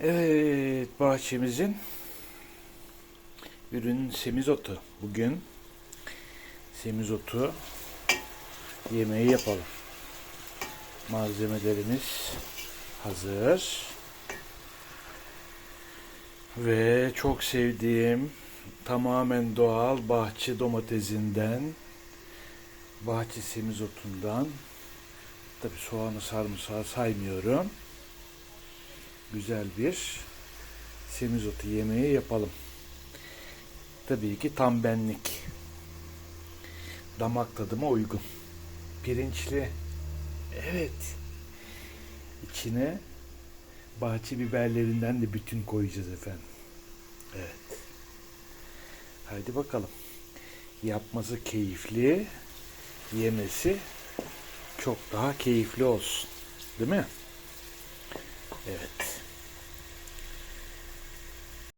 Evet, bahçemizin ürün semizotu. Bugün semizotu yemeği yapalım. Malzemelerimiz hazır. Ve çok sevdiğim tamamen doğal bahçe domatesinden bahçe semizotundan tabi soğanı sarımsağı saymıyorum güzel bir semizotu yemeği yapalım. Tabii ki tam benlik. Damak tadıma uygun. Pirinçli. Evet. İçine bahçe biberlerinden de bütün koyacağız efendim. Evet. Haydi bakalım. Yapması keyifli, yemesi çok daha keyifli olsun. Değil mi?